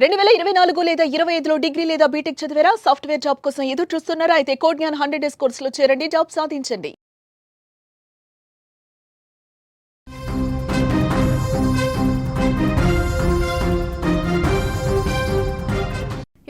రెండు వేల ఇరవై నాలుగు లేదా ఇరవై ఐదులో డిగ్రీ లేదా బీటెక్ చదివారా? సాఫ్ట్వేర్ జాబ్ కోసం ఎదురు చూస్తున్నారా? అయితే కోడ్ జ్ఞాన్ హండ్రెడ్ డేస్ కోర్సులో చేరండి. జాబ్ సాధించండి.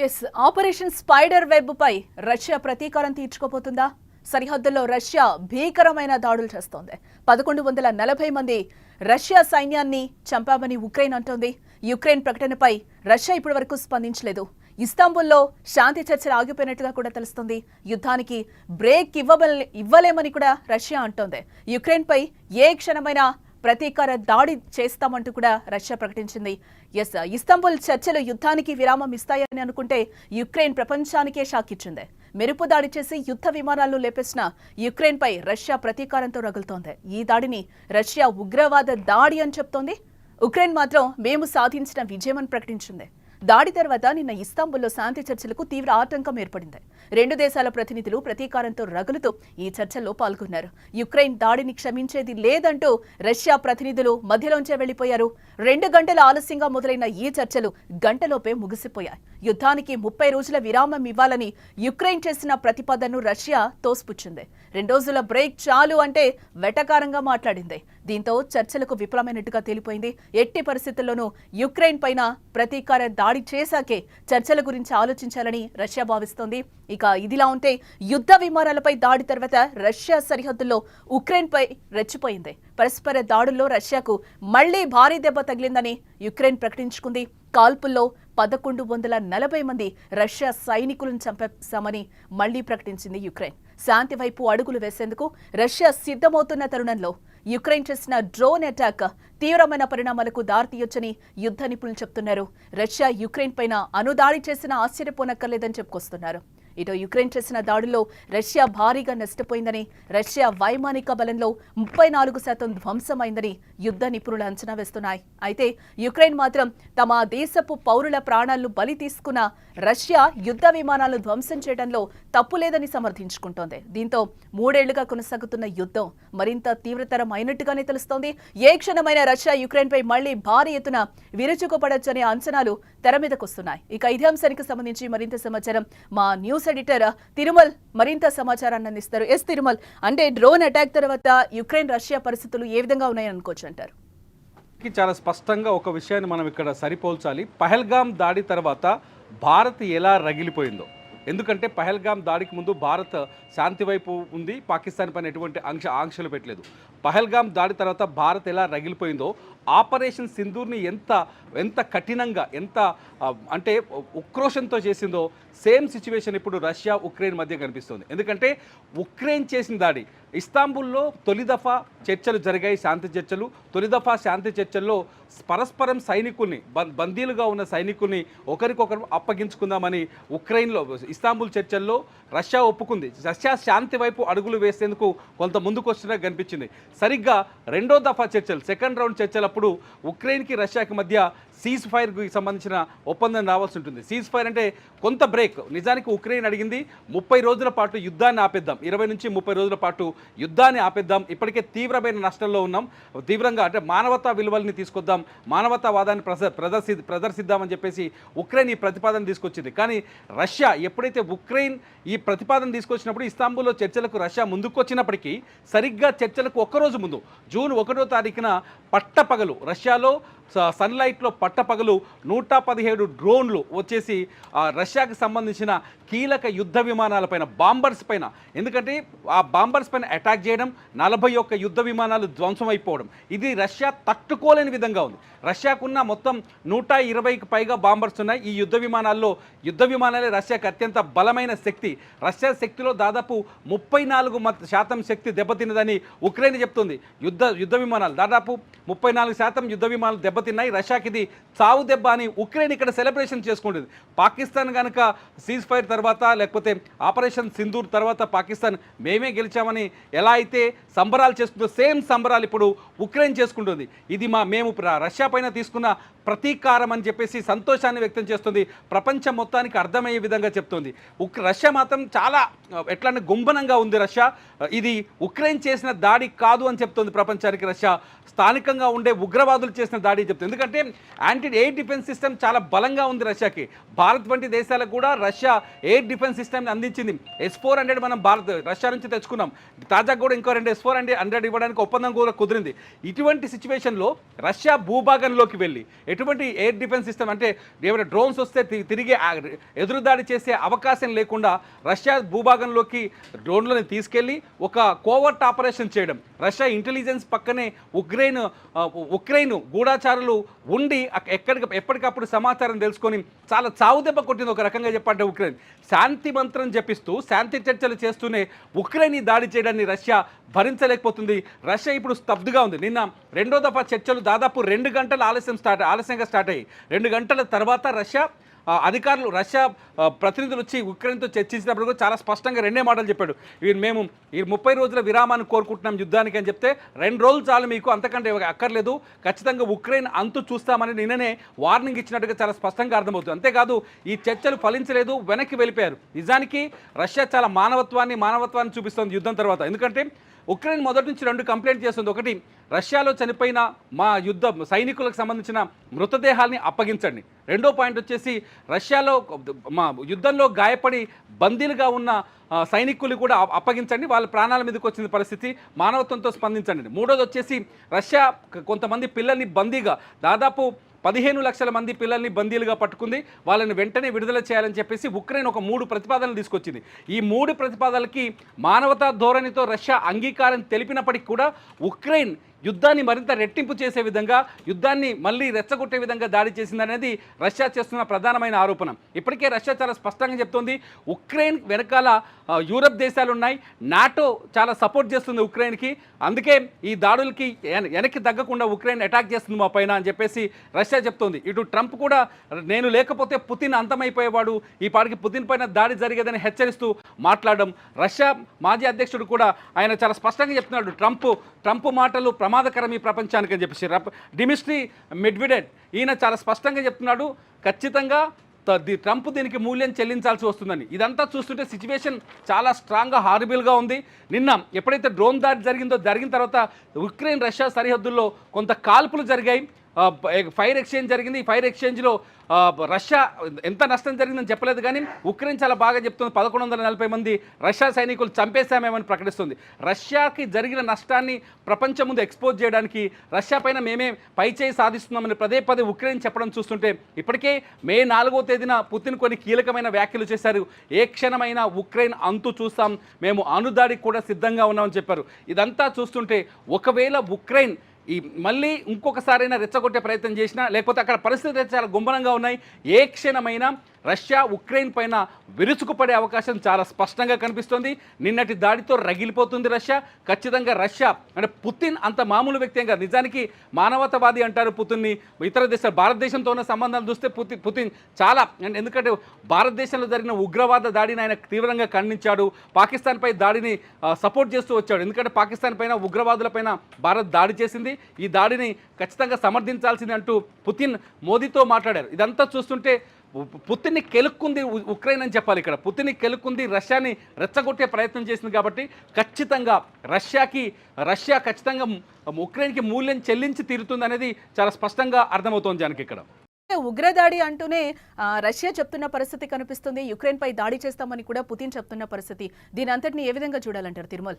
ఎస్ ఆపరేషన్ స్పైడర్ వెబ్ పై రష్యా ప్రతీకారం తీర్చుకోబోతుందా? సరిహద్దుల్లో రష్యా భీకరమైన దాడులు చేస్తోంది. పదకొండు వందల నలభై మంది రష్యా సైన్యాన్ని చంపామని ఉక్రెయిన్ అంటోంది. యుక్రెయిన్ ప్రకటనపై రష్యా ఇప్పటివరకు స్పందించలేదు. ఇస్తాంబుల్లో శాంతి చర్చలు ఆగిపోయినట్టుగా కూడా తెలుస్తుంది. యుద్ధానికి బ్రేక్ ఇవ్వబల్ ఇవ్వలేమని కూడా రష్యా అంటోంది. యుక్రెయిన్పై ఏ క్షణమైనా ప్రతీకార దాడి చేస్తామంటూ కూడా రష్యా ప్రకటించింది. ఎస్ ఇస్తాంబుల్ చర్చలు యుద్ధానికి విరామం ఇస్తాయని అనుకుంటే యుక్రెయిన్ ప్రపంచానికే షాక్ ఇచ్చింది మెరుపు దాడి చేసి యుద్ధ విమానాలు లేపేసిన యుక్రెయిన్పై రష్యా ప్రతీకారంతో రగులుతోంది. ఈ దాడిని రష్యా ఉగ్రవాద దాడి అని చెప్తోంది. ఉక్రెయిన్ మాత్రం మేము సాధించిన విజయమని ప్రకటించింది. దాడి తర్వాత నిన్న ఇస్తాంబుల్లో శాంతి చర్చలకు తీవ్ర ఆటంకం ఏర్పడింది. రెండు దేశాల ప్రతినిధులు ప్రతీకారంతో రగులుతూ ఈ చర్చల్లో పాల్గొన్నారు. యుక్రెయిన్ దాడిని క్షమించేది లేదంటూ రష్యా ప్రతినిధులు మధ్యలోంచే వెళ్ళిపోయారు రెండు గంటల ఆలస్యంగా మొదలైన ఈ చర్చలు గంటలోపే ముగిసిపోయాయి. యుద్ధానికి ముప్పై రోజుల విరామం ఇవ్వాలని యుక్రెయిన్ చేసిన ప్రతిపాదనను రష్యా తోసిపుచ్చింది. రెండు రోజుల బ్రేక్ చాలు అంటే వెటకారంగా మాట్లాడింది. దీంతో చర్చలకు విఫలమైనట్టుగా తేలిపోయింది. ఎట్టి పరిస్థితుల్లోనూ యుక్రెయిన్ పైన ప్రతీకార దాడి చేశాకే చర్చల గురించి ఆలోచించాలని రష్యా భావిస్తోంది. ఇక ఇదిలా ఉంటే యుద్ధ విమానాలపై దాడి తర్వాత రష్యా సరిహద్దుల్లో ఉక్రెయిన్పై రెచ్చిపోయింది. పరస్పర దాడుల్లో రష్యాకు మళ్ళీ భారీ దెబ్బ తగిలిందని యుక్రెయిన్ ప్రకటించుకుంది. కాల్పుల్లో పదకొండు వందల నలభై మంది రష్యా సైనికులను చంపేశామని మళ్ళీ ప్రకటించింది యుక్రెయిన్. శాంతి వైపు అడుగులు వేసేందుకు రష్యా సిద్ధమవుతున్న తరుణంలో యుక్రెయిన్ చేసిన డ్రోన్ అటాక్ తీవ్రమైన పరిణామాలకు దారితీయొచ్చని యుద్ధ నిపుణులు చెప్తున్నారు. రష్యా యుక్రెయిన్ పైన అనుదాడి చేసిన ఆశ్చర్యపోనక్కర్లేదని చెప్పుకొస్తున్నారు. ఇటు యుక్రెయిన్ చేసిన దాడుల్లో రష్యా భారీగా నష్టపోయిందని రష్యా వైమానిక బలంలో ముప్పై నాలుగు శాతం ధ్వంసమైందని యుద్ధ నిపుణులు అంచనా వేస్తున్నాయి. అయితే యుక్రెయిన్ మాత్రం తమ దేశపు పౌరుల ప్రాణాలను బలి తీసుకున్న రష్యా యుద్ధ విమానాలను ధ్వంసం చేయడంలో తప్పులేదని సమర్థించుకుంటోంది. దీంతో మూడేళ్ళుగా కొనసాగుతున్న యుద్ధం మరింత తీవ్రతరం అయినట్టుగానే తెలుస్తోంది. ఏ క్షణమైన రష్యా యుక్రెయిన్పై మళ్ళీ భారీ ఎత్తున విరుచుకుపడొచ్చనే అంచనాలు తెర మీదకొస్తున్నాయి. ఇక ఇదే అంశానికి సంబంధించి మరింత సమాచారం మా న్యూస్ ఎడిటర్ తిరుమల్ మరింత సమాచారాన్ని అందిస్తారు. ఎస్ తిరుమల్ అంటే డ్రోన్ అటాక్ తర్వాత యుక్రెయిన్ రష్యా పరిస్థితులు ఏ విధంగా ఉన్నాయని అనుకోవచ్చు అంటారు? చాలా స్పష్టంగా ఒక విషయాన్ని మనం ఇక్కడ సరిపోల్చాలి. పహల్గామ్ దాడి తర్వాత భారత్ ఎలా రగిలిపోయిందో. ఎందుకంటే పహల్గామ్ దాడికి ముందు భారత్ శాంతి వైపు ఉంది పాకిస్తాన్ పైన ఎటువంటి ఆంక్ష ఆంక్షలు పెట్టలేదు. పహల్గామ్ దాడి తర్వాత భారత్ ఎలా రగిలిపోయిందో ఆపరేషన్ సింధూర్ని ఎంత ఎంత కఠినంగా ఎంత అంటే ఉక్రోషంతో చేసిందో సేమ్ సిచ్యువేషన్ ఇప్పుడు రష్యా ఉక్రెయిన్ మధ్య కనిపిస్తుంది. ఎందుకంటే ఉక్రెయిన్ చేసిన దాడి ఇస్తాంబుల్లో తొలి దఫా చర్చలు జరిగాయి శాంతి చర్చలు. తొలి దఫా శాంతి చర్చల్లో పరస్పరం సైనికుల్ని బం- బందీలుగా ఉన్న సైనికుల్ని ఒకరికొకరు అప్పగించుకుందామని ఉక్రెయిన్లో ఇస్తాంబుల్ చర్చల్లో రష్యా ఒప్పుకుంది. రష్యా శాంతి వైపు అడుగులు వేసేందుకు కొంత ముందుకు వచ్చినట్టు కనిపించింది. సరిగ్గా రెండో దఫా చర్చలు సెకండ్ రౌండ్ చర్చలప్పుడు ఉక్రెయిన్కి రష్యాకి మధ్య సీజ్ ఫైర్కి సంబంధించిన ఒప్పందం రావాల్సి ఉంటుంది. సీజ్ ఫైర్ అంటే కొంత బ్రేక్ నిజానికి ఉక్రెయిన్ అడిగింది ముప్పై రోజుల పాటు యుద్ధాన్ని ఆపేద్దాం. ఇరవై నుంచి ముప్పై రోజుల పాటు యుద్ధాన్ని ఆపేద్దాం. ఇప్పటికే తీవ్రమైన నష్టంలో ఉన్నాం. తీవ్రంగా అంటే మానవతా విలువల్ని తీసుకొద్దాం మానవతావాదాన్ని ప్రద ప్రదర్శి ప్రదర్శిద్దామని చెప్పేసి ఉక్రెయిన్ ఈ ప్రతిపాదన తీసుకొచ్చింది. కానీ రష్యా ఎప్పుడైతే ఉక్రెయిన్ ఈ ప్రతిపాదన తీసుకొచ్చినప్పుడు ఇస్తాంబుల్లో చర్చలకు రష్యా ముందుకు వచ్చినప్పటికీ సరిగ్గా చర్చలకు ఒక్కరోజు ముందు జూన్ ఒకటో తారీఖున పట్టపగలు రష్యాలో స- సన్లైట్లో పట్టపగలు నూట పదిహేడు డ్రోన్లు వచ్చేసి ఆ, రష్యాకి సంబంధించిన కీలక యుద్ధ విమానాలపైన బాంబర్స్ పైన. ఎందుకంటే ఆ బాంబర్స్ పైన అటాక్ చేయడం నలభై ఒక్క యుద్ధ విమానాలు ధ్వంసం అయిపోవడం. ఇది రష్యా తట్టుకోలేని విధంగా ఉంది. రష్యాకున్న మొత్తం నూట ఇరవైకి పైగా బాంబర్స్ ఉన్నాయి. ఈ యుద్ధ విమానాల్లో యుద్ధ విమానాలే రష్యాకి అత్యంత బలమైన శక్తి. రష్యా శక్తిలో దాదాపు ముప్పై నాలుగు మత్- శాతం శక్తి దెబ్బతిన్నదని ఉక్రెయిన్ చెప్తుంది యుద్ధ యుద్ధ విమానాలు. దాదాపు ముప్పై నాలుగు శాతం యుద్ధ విమానాలు దెబ్బతిన్నాయి. రష్యాకి ఇది చావు దెబ్బ అని ఉక్రెయిన్ ఇక్కడ సెలబ్రేషన్ చేసుకుంటుంది. పాకిస్తాన్ కనుక సీజ్ ఫైర్ తర్వాత లేకపోతే ఆపరేషన్ సింధూర్ తర్వాత పాకిస్తాన్ మేమే గెలిచామని ఎలా అయితే సంబరాలు చేసుకుందో సేమ్ సంబరాలు ఇప్పుడు ఉక్రెయిన్ చేసుకుంటుంది. ఇది మా మేము రష్యా పైన తీసుకున్న ప్రతీకారం అని చెప్పేసి సంతోషాన్ని వ్యక్తం చేస్తుంది. ప్రపంచం మొత్తానికి అర్థమయ్యే విధంగా చెప్తుంది. ఉక్ రష్యా మాత్రం చాలా ఎట్లా అంటే గుంభనంగా ఉంది రష్యా. ఇది ఉక్రెయిన్ చేసిన దాడి కాదు అని చెప్తుంది ప్రపంచానికి రష్యా. స్థానికంగా ఉండే ఉగ్రవాదులు చేసిన దాడి చెప్తుంది. ఎందుకంటే యాంటీ ఎయిర్ డిఫెన్స్ సిస్టమ్ చాలా బలంగా ఉంది రష్యాకి. భారత్ వంటి దేశాలకు కూడా రష్యా ఎయిర్ డిఫెన్స్ సిస్టమ్ని అందించింది. ఎస్ ఫోర్ హండ్రెడ్ మనం భారత్ రష్యా నుంచి తెచ్చుకున్నాం. తాజాగా కూడా ఇంకో రెండు ఎస్ ఫోర్ హండ్రెడ్ హండ్రెడ్ ఇవ్వడానికి ఒప్పందం కూడా కుదిరింది. ఇటువంటి సిచ్యువేషన్లో రష్యా భూభాగంలోకి వెళ్ళి ఎటువంటి ఎయిర్ డిఫెన్స్ సిస్టమ్ అంటే ఏమైనా డ్రోన్స్ వస్తే తిరిగి ఎదురుదాడి చేసే అవకాశం లేకుండా రష్యా భూభాగంలోకి డ్రోన్లను తీసుకెళ్ళి ఒక కోవర్ట్ ఆపరేషన్ చేయడం. రష్యా ఇంటెలిజెన్స్ పక్కనే ఉక్రెయిన్ ఉక్రెయిన్ గూఢాచారులు ఉండి ఎక్కడికి ఎప్పటికప్పుడు సమాచారం తెలుసుకొని చాలా చావుదెబ్బ కొట్టింది ఒక రకంగా చెప్పంటే ఉక్రెయిన్. శాంతి మంత్రం జపిస్తూ శాంతి చర్చలు చేస్తూనే ఉక్రెయిన్ దాడి చేయడాన్ని రష్యా భరించలేకపోతుంది. రష్యా ఇప్పుడు స్తబ్దుగా ఉంది. నిన్న రెండో దఫా చర్చలు దాదాపు రెండు గంటల ఆలస్యం స్టార్ట్ ఆలస్యంగా స్టార్ట్ అయ్యాయి రెండు గంటల తర్వాత రష్యా అధికారులు రష్యా ప్రతినిధులు వచ్చి ఉక్రెయిన్తో చర్చించినప్పుడు కూడా చాలా స్పష్టంగా రెండే మాటలు చెప్పాడు. ఇవి మేము ఈ ముప్పై రోజుల విరామాన్ని కోరుకుంటున్నాం యుద్ధానికి అని చెప్తే రెండు రోజులు చాలు మీకు అంతకంటే అక్కర్లేదు. ఖచ్చితంగా ఉక్రెయిన్ అంతు చూస్తామని నిన్ననే వార్నింగ్ ఇచ్చినట్టుగా చాలా స్పష్టంగా అర్థమవుతుంది. అంతేకాదు ఈ చర్చలు ఫలించలేదు వెనక్కి వెళ్ళిపోయారు. నిజానికి రష్యా చాలా మానవత్వాన్ని మానవత్వాన్ని చూపిస్తుంది యుద్ధం తర్వాత. ఎందుకంటే ఉక్రెయిన్ మొదటి నుంచి రెండు కంప్లైంట్ చేస్తుంది. ఒకటి రష్యాలో చనిపోయిన మా యుద్ధ సైనికులకు సంబంధించిన మృతదేహాల్ని అప్పగించండి. రెండో పాయింట్ వచ్చేసి రష్యాలో మా యుద్ధంలో గాయపడి బందీలుగా ఉన్న సైనికులు కూడా అప్పగించండి. వాళ్ళ ప్రాణాల మీదకి వచ్చిన పరిస్థితి మానవత్వంతో స్పందించండి. మూడోది వచ్చేసి రష్యా కొంతమంది పిల్లల్ని బందీగా దాదాపు పదిహేను లక్షల మంది పిల్లల్ని బందీలుగా పట్టుకుంది. వాళ్ళని వెంటనే విడుదల చేయాలని చెప్పేసి ఉక్రెయిన్ ఒక మూడు ప్రతిపాదనలు తీసుకొచ్చింది. ఈ మూడు ప్రతిపాదనలకి మానవతా ధోరణితో రష్యా అంగీకారం తెలిపినప్పటికీ కూడా ఉక్రెయిన్ యుద్ధాన్ని మరింత రెట్టింపు చేసే విధంగా యుద్ధాన్ని మళ్ళీ రెచ్చగొట్టే విధంగా దాడి చేసిందనేది రష్యా చేస్తున్న ప్రధానమైన ఆరోపణ. ఇప్పటికే రష్యా చాలా స్పష్టంగా చెప్తోంది ఉక్రెయిన్ వెనకాల యూరప్ దేశాలు ఉన్నాయి నాటో చాలా సపోర్ట్ చేస్తుంది ఉక్రెయిన్కి. అందుకే ఈ దాడులకి వెనక్కి తగ్గకుండా ఉక్రెయిన్ అటాక్ చేస్తుంది మా పైన అని చెప్పేసి రష్యా చెప్తోంది. ఇటు ట్రంప్ కూడా నేను లేకపోతే పుతిన్ అంతమైపోయేవాడు ఈ పాటికి పుతిన్ పైన దాడి జరిగేదని హెచ్చరిస్తూ మాట్లాడడం. రష్యా మాజీ అధ్యక్షుడు కూడా ఆయన చాలా స్పష్టంగా చెప్తున్నాడు ట్రంప్ ట్రంప్ మాటలు ప్రమాదకరం ఈ ప్రపంచానికి అని చెప్పేసి రప్- డిమిస్ట్రీ మెడ్విడెడ్ ఈయన చాలా స్పష్టంగా చెప్తున్నాడు ఖచ్చితంగా ది- ట్రంప్ దీనికి మూల్యం చెల్లించాల్సి వస్తుందని. ఇదంతా చూస్తుంటే సిచ్యువేషన్ చాలా స్ట్రాంగ్గా హారబుల్గా ఉంది. నిన్న ఎప్పుడైతే డ్రోన్ దాడి జరిగిందో జరిగిన తర్వాత ఉక్రెయిన్ రష్యా సరిహద్దుల్లో కొంత కాల్పులు జరిగాయి. ఫైర్ ఎక్స్చేంజ్ జరిగింది. ఈ ఫైర్ ఎక్స్చేంజ్లో రష్యా ఎంత నష్టం జరిగిందని చెప్పలేదు కానీ ఉక్రెయిన్ చాలా బాగా చెప్తుంది. పదకొండు వందల నలభై మంది రష్యా సైనికులు చంపేశామేమని ప్రకటిస్తుంది. రష్యాకి జరిగిన నష్టాన్ని ప్రపంచం ముందు ఎక్స్పోజ్ చేయడానికి రష్యా పైన మేమే పైచేయి సాధిస్తున్నామని పదే పదే ఉక్రెయిన్ చెప్పడం చూస్తుంటే ఇప్పటికే మే నాలుగో తేదీన పుతిన్ కొన్ని కీలకమైన వ్యాఖ్యలు చేశారు. ఏ క్షణమైన ఉక్రెయిన్ అంతు చూస్తాం. మేము అనుదాడికి కూడా సిద్ధంగా ఉన్నామని చెప్పారు. ఇదంతా చూస్తుంటే ఒకవేళ ఉక్రెయిన్ ఈ మళ్ళీ ఇంకొకసారైనా రెచ్చగొట్టే ప్రయత్నం చేసినా లేకపోతే అక్కడ పరిస్థితులు చాలా గుంభనంగా ఉన్నాయి. ఏ క్షణమైనా రష్యా ఉక్రెయిన్ పైన విరుచుకుపడే అవకాశం చాలా స్పష్టంగా కనిపిస్తోంది. నిన్నటి దాడితో రగిలిపోతుంది రష్యా. ఖచ్చితంగా రష్యా అంటే పుతిన్ అంత మామూలు వ్యక్తిగా కాదు. నిజానికి మానవతావాది అంటారు పుతిన్ని. ఇతర దేశాలు భారతదేశంతో ఉన్న సంబంధాలు చూస్తే పుతిన్ పుతిన్ చాలా అంటే ఎందుకంటే భారతదేశంలో జరిగిన ఉగ్రవాద దాడిని ఆయన తీవ్రంగా ఖండించాడు. పాకిస్తాన్పై దాడిని సపోర్ట్ చేస్తూ వచ్చాడు. ఎందుకంటే పాకిస్తాన్ పైన ఉగ్రవాదులపైన భారత్ దాడి చేసింది. ఈ దాడిని ఖచ్చితంగా సమర్థించాల్సింది అంటూ పుతిన్ మోదీతో మాట్లాడారు. ఇదంతా చూస్తుంటే పుతిన్ని కెలుక్కుంది ఉక్రెయిన్ అని చెప్పాలి ఇక్కడ. పుతిన్ని కెలుక్కుంది రష్యాని రెచ్చగొట్టే ప్రయత్నం చేసింది కాబట్టి ఖచ్చితంగా రష్యాకి రష్యా ఖచ్చితంగా ఉక్రెయిన్కి మూల్యం చెల్లించి తీరుతుంది అనేది చాలా స్పష్టంగా అర్థమవుతోంది జానకి ఇక్కడ. ఉగ్రదాడి అంటూనే రష్యా చెప్తున్న పరిస్థితి కనిపిస్తుంది. యుక్రెయిన్ పై దాడి చేస్తామని కూడా పుతిన్ చెప్తున్న పరిస్థితి. దీని అంతటిని ఏ విధంగా చూడాలంటారు తిరుమల్?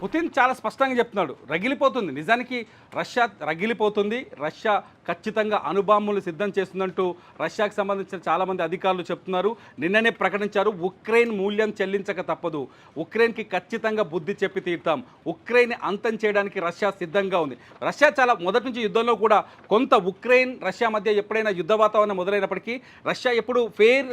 పుతిన్ చాలా స్పష్టంగా చెప్తున్నాడు. రగిలిపోతుంది. నిజానికి రష్యా రగిలిపోతుంది. రష్యా ఖచ్చితంగా అణుబాంబులు సిద్ధం చేస్తుందంటూ రష్యాకు సంబంధించిన చాలామంది అధికారులు చెప్తున్నారు. నిన్ననే ప్రకటించారు ఉక్రెయిన్ మూల్యం చెల్లించక తప్పదు. ఉక్రెయిన్కి ఖచ్చితంగా బుద్ధి చెప్పి తీరుతాం. ఉక్రెయిన్ అంతం చేయడానికి రష్యా సిద్ధంగా ఉంది. రష్యా చాలా మొదటి నుంచి యుద్ధంలో కూడా కొంత ఉక్రెయిన్ రష్యా మధ్య ఎప్పుడైనా యుద్ధ వాతావరణం మొదలైనప్పటికీ రష్యా ఎప్పుడు ఫెయిర్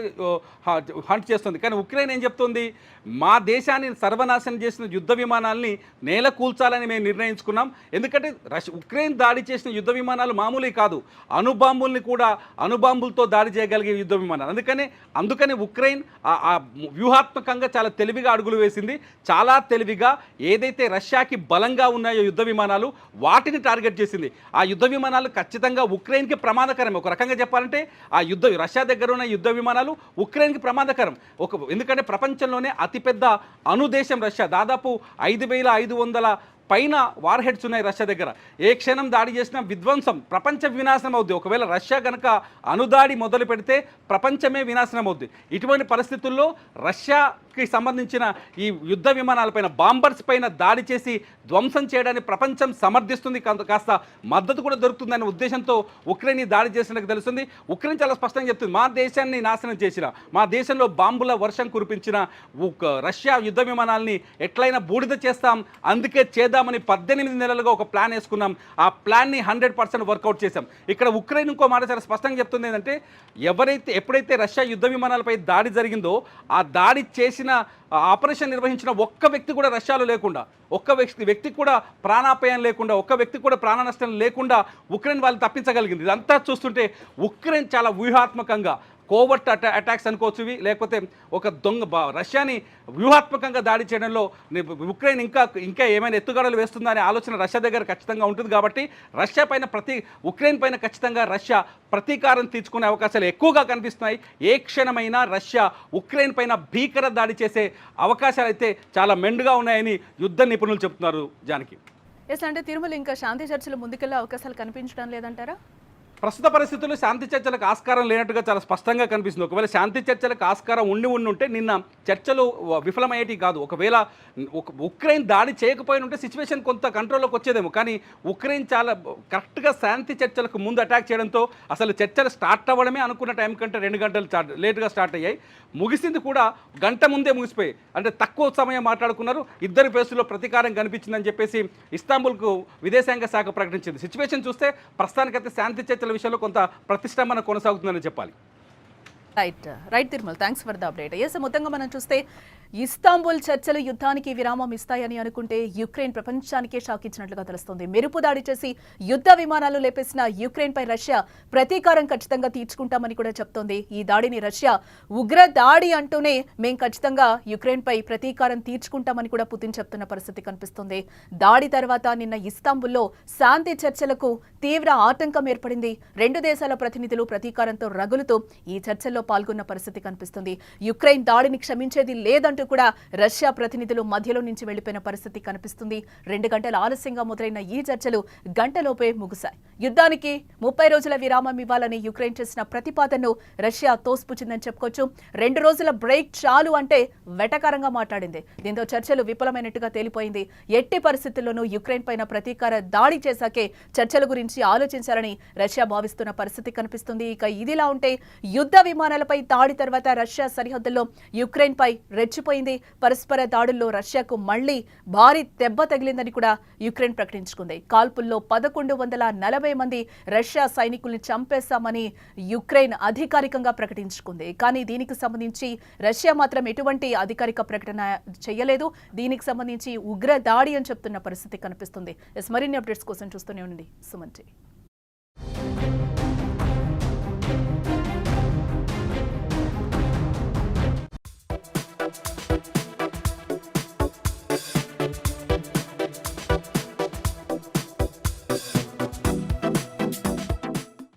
హంట్ చేస్తుంది. కానీ ఉక్రెయిన్ ఏం చెప్తుంది? మా దేశాన్ని సర్వనాశనం చేసిన యుద్ధ విమానాల్ని నేల కూల్చాలని మేము నిర్ణయించుకున్నాం. ఎందుకంటే రష్యా ఉక్రెయిన్ దాడి చేసిన యుద్ధ విమానాలు మామూలు కాదు. అణుబాంబుల్ని కూడా అణుబాంబులతో దాడి చేయగలిగే యుద్ధ విమానాలు అందుకనే అందుకని ఉక్రెయిన్ ఆ- వ్యూహాత్మకంగా చాలా తెలివిగా అడుగులు వేసింది. చాలా తెలివిగా ఏదైతే రష్యాకి బలంగా ఉన్నాయో యుద్ధ విమానాలు వాటిని టార్గెట్ చేసింది. ఆ యుద్ధ విమానాలు ఖచ్చితంగా ఉక్రెయిన్కి ప్రమాదకరం. ఒక రకంగా చెప్పాలంటే ఆ యుద్ధ రష్యా దగ్గర ఉన్న యుద్ధ విమానాలు ఉక్రెయిన్కి ప్రమాదకరం. ఒక ఎందుకంటే ప్రపంచంలోనే అతిపెద్ద అనుదేశం రష్యా. దాదాపు ఐదు వేల ఐదు వందల పైన వార్ హెడ్స్ ఉన్నాయి రష్యా దగ్గర. ఏ క్షణం దాడి చేసినా విధ్వంసం ప్రపంచ వినాశనం అవుద్ది. ఒకవేళ రష్యా కనుక అనుదాడి మొదలు పెడితే ప్రపంచమే వినాశనం అవుద్ది. ఇటువంటి పరిస్థితుల్లో రష్యాకి సంబంధించిన ఈ యుద్ధ విమానాలపైన బాంబర్స్ పైన దాడి చేసి ధ్వంసం చేయడానికి ప్రపంచం సమర్థిస్తుంది. కాస్త- మద్దతు కూడా దొరుకుతుందనే ఉద్దేశంతో ఉక్రెయిన్ దాడి చేసినట్టు తెలుస్తుంది. ఉక్రెయిన్ చాలా స్పష్టంగా చెప్తుంది. మా దేశాన్ని నాశనం చేసిన మా దేశంలో బాంబుల వర్షం కురిపించిన రష్యా యుద్ధ విమానాల్ని ఎట్లయినా బూడిద చేస్తాం. అందుకే చేద్దామని పద్దెనిమిది నెలలుగా ఒక ప్లాన్ వేసుకున్నాం. ఆ ప్లాన్ని హండ్రెడ్ పర్సెంట్ వర్కౌట్ చేశాం. ఇక్కడ ఉక్రెయిన్ ఇంకో మాట చాలా స్పష్టంగా చెప్తుంది ఏంటంటే ఎవరైతే ఎప్పుడైతే రష్యా యుద్ధ విమానాలపై దాడి జరిగిందో ఆ దాడి చేసిన ఆపరేషన్ నిర్వహించిన ఒక్క వ్యక్తి కూడా రష్యాలో లేకుండా ఒక్క వ్యక్తి వ్యక్తికి కూడా ప్రాణాపాయం లేకుండా ఒక్క వ్యక్తికి కూడా ప్రాణ నష్టం లేకుండా ఉక్రెయిన్ వాళ్ళు తప్పించగలిగింది. ఇదంతా చూస్తుంటే ఉక్రెయిన్ చాలా వ్యూహాత్మకంగా కోవర్ట్ అటా అటాక్స్ అనుకోవచ్చు ఇవి లేకపోతే ఒక దొంగ బా- రష్యాని వ్యూహాత్మకంగా దాడి చేయడంలో ఉక్రెయిన్ ఇంకా ఇంకా ఏమైనా ఎత్తుగడలు వేస్తుందా అనే ఆలోచన రష్యా దగ్గర ఖచ్చితంగా ఉంటుంది కాబట్టి రష్యా పైన ప్రతి ఉక్రెయిన్ పైన ఖచ్చితంగా రష్యా ప్రతీకారం తీర్చుకునే అవకాశాలు ఎక్కువగా కనిపిస్తున్నాయి. ఏ క్షణమైనా రష్యా ఉక్రెయిన్ పైన భీకర దాడి చేసే అవకాశాలు అయితే చాలా మెండుగా ఉన్నాయని యుద్ధ నిపుణులు చెప్తున్నారు జానకి. ఎస్ అంటే తిరుమల ఇంకా శాంతి చర్చలు ముందుకెళ్ళే అవకాశాలు కనిపించడం లేదంటారా? ప్రస్తుత పరిస్థితుల్లో శాంతి చర్చలకు ఆస్కారం లేనట్టుగా చాలా స్పష్టంగా కనిపిస్తుంది. ఒకవేళ శాంతి చర్చలకు ఆస్కారం ఉండి ఉండి ఉంటే నిన్న చర్చలు విఫలమయ్యేటి కాదు. ఒకవేళ ఒక ఉక్రెయిన్ దాడి చేయకపోయిన ఉంటే సిచ్యువేషన్ కొంత కంట్రోల్లోకి వచ్చేదేమో. కానీ ఉక్రెయిన్ చాలా కరెక్ట్గా శాంతి చర్చలకు ముందు అటాక్ చేయడంతో అసలు చర్చలు స్టార్ట్ అవ్వడమే అనుకున్న టైం కంటే రెండు గంటలు స్టార్ట్ లేట్గా స్టార్ట్ అయ్యాయి. ముగిసింది కూడా గంట ముందే ముగిసిపోయి అంటే తక్కువ సమయం మాట్లాడుకున్నారు. ఇద్దరి పేసుల్లో ప్రతీకారం కనిపించిందని చెప్పేసి ఇస్తాంబుల్కు విదేశాంగ శాఖ ప్రకటించింది. సిచ్యువేషన్ చూస్తే ప్రస్తుతానికైతే శాంతి చర్చల విషయంలో కొంత ప్రతిష్టంభన కొనసాగుతుందని చెప్పాలి. Right right Tirumala thanks for the update yes మొత్తంగా మనం చూస్తే ఇస్తాంబుల్ చర్చలు యుద్ధానికి విరామం ఇస్తాయని అనుకుంటే యుక్రెయిన్ ప్రపంచానికే షాక్ ఇచ్చినట్లుగా తెలుస్తుంది. మెరుపు దాడి చేసి యుద్ధ విమానాలు లేపేసిన యుక్రెయిన్ పై రష్యా ప్రతీకారం ఖచ్చితంగా తీర్చుకుంటామని కూడా చెప్తోంది. ఈ దాడిని రష్యా ఉగ్ర దాడి అంటూనే మేం ఖచ్చితంగా యుక్రెయిన్ పై ప్రతీకారం తీర్చుకుంటామని కూడా పుతిన్ చెప్తున్న పరిస్థితి కనిపిస్తుంది. దాడి తర్వాత నిన్న ఇస్తాంబుల్లో శాంతి చర్చలకు తీవ్ర ఆటంకం ఏర్పడింది. రెండు దేశాల ప్రతినిధులు ప్రతీకారంతో రగులుతూ ఈ చర్చల్లో పాల్గొన్న పరిస్థితి కనిపిస్తుంది. యుక్రెయిన్ దాడిని క్షమించేది లేదంటూ కూడా రష్యా ప్రతినిధులు మధ్యలో నుంచి వెళ్ళిపోయిన పరిస్థితి కనిపిస్తుంది. రెండు గంటల ఆలస్యంగా మొదలైన ఈ చర్చలు గంటలోపే ముగిశాయి. యుద్ధానికి ముప్పై రోజుల విరామం ఇవ్వాలని యుక్రెయిన్ చేసిన ప్రతిపాదనను రష్యా తోసిపుచ్చిందని చెప్పుకోవచ్చు. రెండు రోజుల బ్రేక్ చాలు అంటే వెటకారంగా మాట్లాడింది. దీంతో చర్చలు విఫలమైనట్టుగా తేలిపోయింది. ఎట్టి పరిస్థితుల్లోనూ యుక్రెయిన్ పైన ప్రతీకార దాడి చేశాకే చర్చల గురించి ఆలోచించాలని రష్యా భావిస్తున్న పరిస్థితి కనిపిస్తుంది. ఇక ఇదిలా ఉంటే యుద్ధ విమానాలపై దాడి తర్వాత రష్యా సరిహద్దుల్లో యుక్రెయిన్ పై రెచ్చిపోయింది పరస్పర దాడుల్లో రష్యాకు మళ్ళీ భారీ దెబ్బ తగిలిందని కూడా యుక్రెయిన్ ప్రకటించుకుంది. కాల్పుల్లో పదకొండు వందల నలభై మంది రష్యా సైనికుల్ని చంపేశామని యుక్రెయిన్ అధికారికంగా ప్రకటించుకుంది. కానీ దీనికి సంబంధించి రష్యా మాత్రం ఎటువంటి అధికారిక ప్రకటన చేయలేదు. దీనికి సంబంధించి ఉగ్ర దాడి అని చెప్తున్న పరిస్థితి కనిపిస్తుంది. మరిన్ని అప్డేట్స్ కోసం చూస్తూనే ఉండండి. సుమన్